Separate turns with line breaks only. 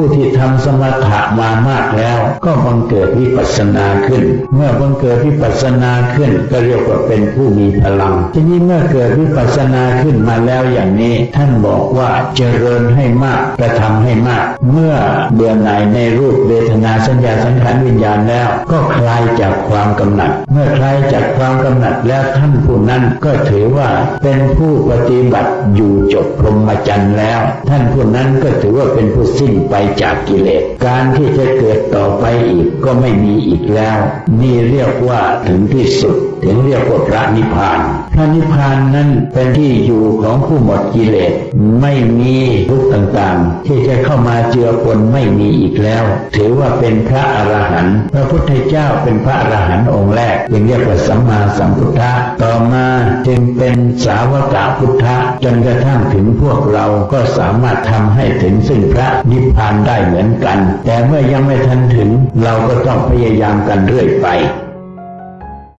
ผู้ที่ทำสมถะมามากแล้ว ก็บังเกิดวิปัสสนาขึ้น เมื่อบังเกิดวิปัสสนาขึ้น ก็เรียกว่าเป็นผู้มีพลัง ทีนี้เมื่อเกิดวิปัสสนาขึ้นมาแล้วอย่างนี้ ท่านบอกว่าเจริญให้มากกระทำให้มาก เมื่อเบื่อหน่ายในรูปเวทนาสัญญาสังขารวิญญาณแล้ว ก็คลายจากความกำหนัด เมื่อคลายจากความกำหนัดแล้วท่านผู้นั้นก็ถือว่าเป็นผู้ปฏิบัติอยู่จบพรหมจรรย์แล้ว ท่านผู้นั้นก็ถือว่าเป็นผู้สิ้นไปจากกิเลส การที่จะเกิดต่อไปอีกก็ไม่มีอีกแล้ว นี่เรียกว่าถึงที่สุด ถึงเรียกว่าพระนิพพาน พระนิพพานนั้นเป็นที่อยู่ของผู้หมดกิเลส ไม่มีทุกข์ต่างๆ ที่จะเข้ามาเจือปนไม่มีอีกแล้ว ถือว่าเป็นพระอรหันต์ พระพุทธเจ้าเป็นพระอรหันต์องค์แรกจึงเรียกว่าสัมมาสัมพุทธะ ต่อมาจึงเป็นสาวกพุทธะจนกระทั่งถึงพวกเราก็สามารถทำให้ถึงซึ่งพระนิพพานานได้เหมือนกัน แต่เมื่อยังไม่ทันถึง เราก็ต้องพยายามกันเรื่อยไป